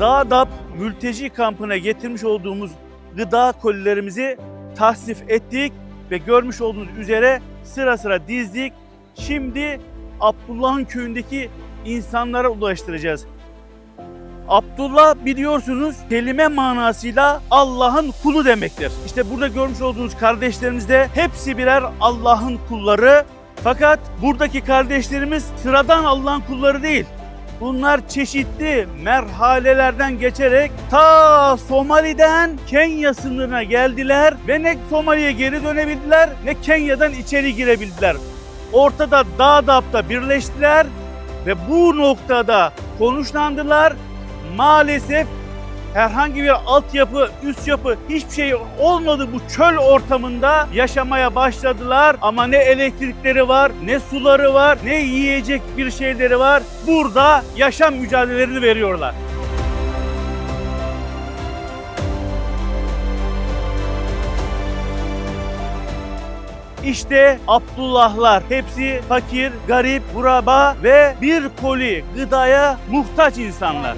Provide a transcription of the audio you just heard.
Dağdap mülteci kampına getirmiş olduğumuz gıda kolilerimizi tasnif ettik ve görmüş olduğunuz üzere sıra sıra dizdik. Şimdi Abdullah'ın köyündeki insanlara ulaştıracağız. Abdullah biliyorsunuz kelime manasıyla Allah'ın kulu demektir. İşte burada görmüş olduğunuz kardeşlerimiz de hepsi birer Allah'ın kulları. Fakat buradaki kardeşlerimiz sıradan Allah'ın kulları değil. Bunlar çeşitli merhalelerden geçerek ta Somali'den Kenya sınırına geldiler ve ne Somali'ye geri dönebildiler ne Kenya'dan içeri girebildiler. Ortada Dağdap'ta birleştiler ve bu noktada konuşlandılar. Maalesef herhangi bir altyapı, üst yapı hiçbir şey olmadı bu çöl ortamında yaşamaya başladılar ama ne elektrikleri var, ne suları var, ne yiyecek bir şeyleri var. Burada yaşam mücadelelerini veriyorlar. İşte Abdullahlar hepsi fakir, garip, buraba ve bir koli gıdaya muhtaç insanlar.